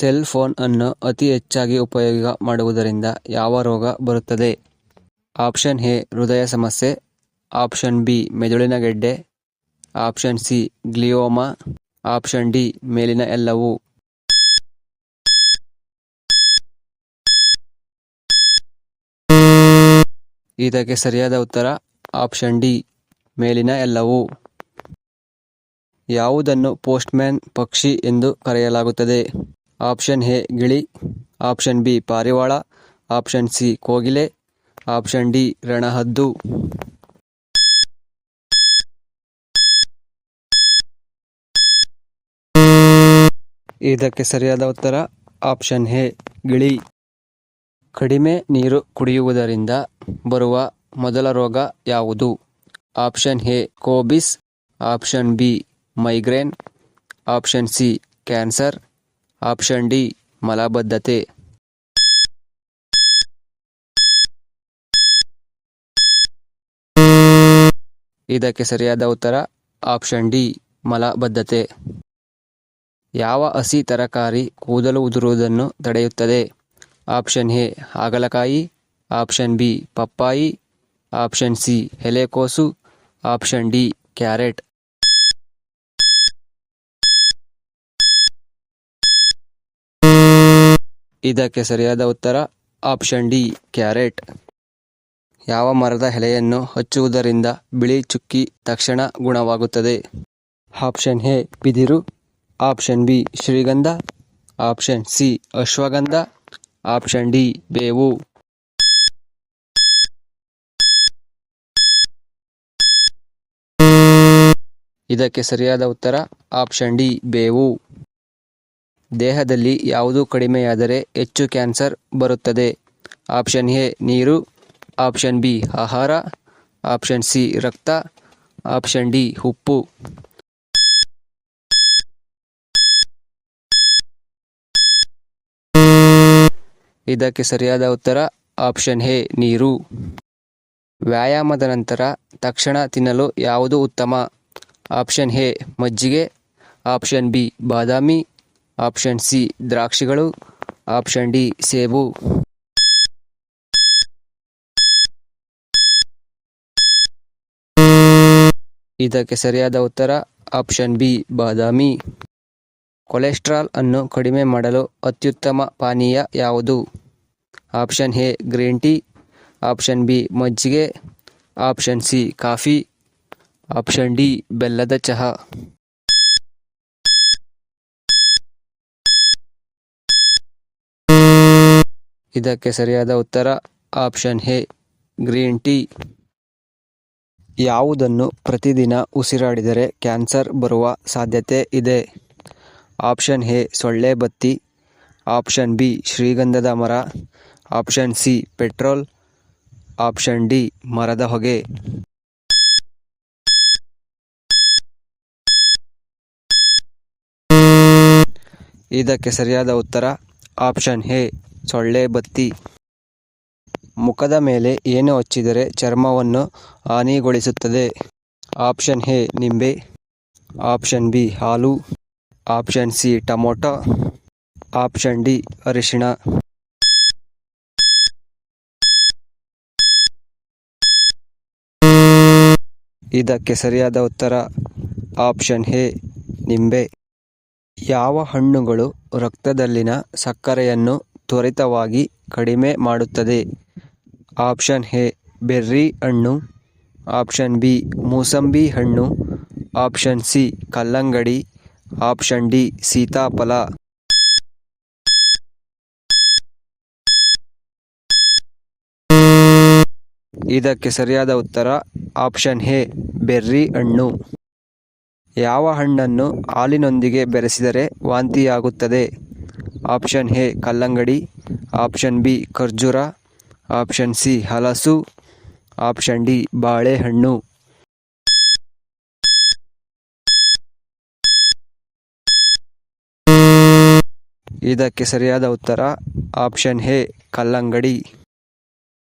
Cell phone ಅನ್ನು ಅತಿ ಹೆಚ್ಚಾಗಿ ಉಪಯೋಗ ಮಾಡುವುದರಿಂದ ಯಾವ ರೋಗ ಬರುತ್ತದೆ? ಆಪ್ಷನ್ ಎ, ಹೃದಯ ಸಮಸ್ಯೆ. ಆಪ್ಷನ್ ಬಿ, ಮೆದುಳಿನ ಗೆಡ್ಡೆ. Option C, glioma. Option D, ಮೇಲಿನ ಎಲ್ಲವೂ. ಇದಕ್ಕೆ ಸರಿಯಾದ ಉತ್ತರ, ಆಪ್ಷನ್ ಡಿ, ಮೇಲಿನ ಎಲ್ಲವೂ. ಯಾವುದನ್ನು ಪೋಸ್ಟ್ಮ್ಯಾನ್ ಪಕ್ಷಿ ಎಂದು ಕರೆಯಲಾಗುತ್ತದೆ? ಆಪ್ಷನ್ ಎ, ಗಿಳಿ. ಆಪ್ಷನ್ ಬಿ, ಪಾರಿವಾಳ. ಆಪ್ಷನ್ ಸಿ, ಕೋಗಿಲೆ. ಆಪ್ಷನ್ ಡಿ, ರಣಹದ್ದು. ಇದಕ್ಕೆ ಸರಿಯಾದ ಉತ್ತರ, ಆಪ್ಷನ್ ಎ, ಗಿಳಿ. ಕಡಿಮೆ ನೀರು ಕುಡಿಯುವುದರಿಂದ ಬರುವ ಮೊದಲ ರೋಗ ಯಾವುದು? Option A, ಕೋಬಿಸ್. Option B, migraine. Option C, cancer. Option D, ಮಲಬದ್ಧತೆ. ಇದಕ್ಕೆ ಸರಿಯಾದ ಉತ್ತರ, ಆಪ್ಷನ್ ಡಿ, ಮಲಬದ್ಧತೆ. ಯಾವ ಹಸಿ ತರಕಾರಿ ಕೂದಲು ಉದುರುವುದನ್ನು ತಡೆಯುತ್ತದೆ? ಆಪ್ಷನ್ ಎ, ಹಾಗಲಕಾಯಿ. ಆಪ್ಷನ್ ಬಿ, ಪಪ್ಪಾಯಿ. ಆಪ್ಷನ್ ಸಿ, ಎಲೆಕೋಸು. Option D, carrot. ಇದಕ್ಕೆ ಸರಿಯಾದ ಉತ್ತರ ಆಪ್ಷನ್ ಡಿ, ಕ್ಯಾರೆಟ್. ಯಾವ ಮರದ ಎಲೆಯನ್ನು ಹಚ್ಚುವುದರಿಂದ ಬಿಳಿ ಚುಕ್ಕಿ ತಕ್ಷಣ ಗುಣವಾಗುತ್ತದೆ? ಆಪ್ಷನ್ ಎ, ಬಿದಿರು. ಆಪ್ಷನ್ ಬಿ, ಶ್ರೀಗಂಧ. ಆಪ್ಷನ್ ಸಿ, ಅಶ್ವಗಂಧ. ಆಪ್ಷನ್ ಡಿ, ಬೇವು. ಇದಕ್ಕೆ ಸರಿಯಾದ ಉತ್ತರ ಆಪ್ಷನ್ ಡಿ, ಬೇವು. ದೇಹದಲ್ಲಿ ಯಾವುದು ಕಡಿಮೆಯಾದರೆ ಹೆಚ್ಚು ಕ್ಯಾನ್ಸರ್ ಬರುತ್ತದೆ. ಆಪ್ಷನ್ ಎ, ನೀರು. ಆಪ್ಷನ್ ಬಿ, ಆಹಾರ. ಆಪ್ಷನ್ ಸಿ, ರಕ್ತ. ಆಪ್ಷನ್ ಡಿ, ಉಪ್ಪು. ಇದಕ್ಕೆ ಸರಿಯಾದ ಉತ್ತರ, ಆಪ್ಷನ್ ಎ, ನೀರು. ವ್ಯಾಯಾಮದ ನಂತರ ತಕ್ಷಣ ತಿನ್ನಲು ಯಾವುದು ಉತ್ತಮ? ಆಪ್ಷನ್ ಎ, ಮಜ್ಜಿಗೆ. ಆಪ್ಷನ್ ಬಿ, ಬಾದಾಮಿ. ಆಪ್ಷನ್ ಸಿ, ದ್ರಾಕ್ಷಿಗಳು. ಆಪ್ಷನ್ ಡಿ, ಸೇಬು. ಇದಕ್ಕೆ ಸರಿಯಾದ ಉತ್ತರ, ಆಪ್ಷನ್ ಬಿ, ಬಾದಾಮಿ. ಕೊಲೆಸ್ಟ್ರಾಲ್ ಅನ್ನು ಕಡಿಮೆ ಮಾಡಲು ಅತ್ಯುತ್ತಮ ಪಾನೀಯ ಯಾವುದು? Option A, green tea. Option B, ಮಜ್ಜಿಗೆ. Option C, coffee. Option D, ಬೆಲ್ಲದ ಚಹಾ. ಇದಕ್ಕೆ ಸರಿಯಾದ ಉತ್ತರ ಆಪ್ಷನ್ ಎ, ಗ್ರೀನ್ ಟೀ. ಯಾವುದನ್ನು ಪ್ರತಿದಿನ ಉಸಿರಾಡಿದರೆ ಕ್ಯಾನ್ಸರ್ ಬರುವ ಸಾಧ್ಯತೆ ಇದೆ? ಆಪ್ಷನ್ ಎ, ಸೊಳ್ಳೆ ಬತ್ತಿ. ಆಪ್ಷನ್ ಬಿ, ಶ್ರೀಗಂಧದ ಮರ. Option C, petrol. Option D, ಮರದ ಹೊಗೆ. ಇದಕ್ಕೆ ಸರಿಯಾದ ಉತ್ತರ ಆಪ್ಷನ್ ಎ ಸೊಳ್ಳೆ ಬತ್ತಿ ಮುಖದ ಮೇಲೆ ಏನು ಹಚ್ಚಿದರೆ ಚರ್ಮವನ್ನು ಹಾನಿಗೊಳಿಸುತ್ತದೆ. ಆಪ್ಷನ್ ಎ, ನಿಂಬೆ. ಆಪ್ಷನ್ ಬಿ, ಹಾಲು. Option C, tomato. Option D, ಅರಿಶಿಣ. ಇದಕ್ಕೆ ಸರಿಯಾದ ಉತ್ತರ ಆಪ್ಷನ್ ಎ, ನಿಂಬೆ. ಯಾವ ಹಣ್ಣುಗಳು ರಕ್ತದಲ್ಲಿನ ಸಕ್ಕರೆಯನ್ನು ತ್ವರಿತವಾಗಿ ಕಡಿಮೆ ಮಾಡುತ್ತದೆ. ಆಪ್ಷನ್ ಎ, ಬೆರ್ರಿ ಹಣ್ಣು. ಆಪ್ಷನ್ ಬಿ, ಮೂಸಂಬಿ ಹಣ್ಣು. ಆಪ್ಷನ್ ಸಿ, ಕಲ್ಲಂಗಡಿ. ಆಪ್ಷನ್ ಡಿ, ಸೀತಾಫಲ. ಇದಕ್ಕೆ ಸರಿಯಾದ ಉತ್ತರ, ಆಪ್ಷನ್ ಎ, ಬೆರ್ರಿ ಹಣ್ಣು. ಯಾವ ಹಣ್ಣನ್ನು ಹಾಲಿನೊಂದಿಗೆ ಬೆರೆಸಿದರೆ ವಾಂತಿಯಾಗುತ್ತದೆ? ಆಪ್ಷನ್ ಎ ಕಲ್ಲಂಗಡಿ, ಆಪ್ಷನ್ ಬಿ ಖರ್ಜೂರ, ಆಪ್ಷನ್ ಸಿ ಹಲಸು, ಆಪ್ಷನ್ ಡಿ ಬಾಳೆಹಣ್ಣು. ಇದಕ್ಕೆ ಸರಿಯಾದ ಉತ್ತರ ಆಪ್ಷನ್ ಎ ಕಲ್ಲಂಗಡಿ.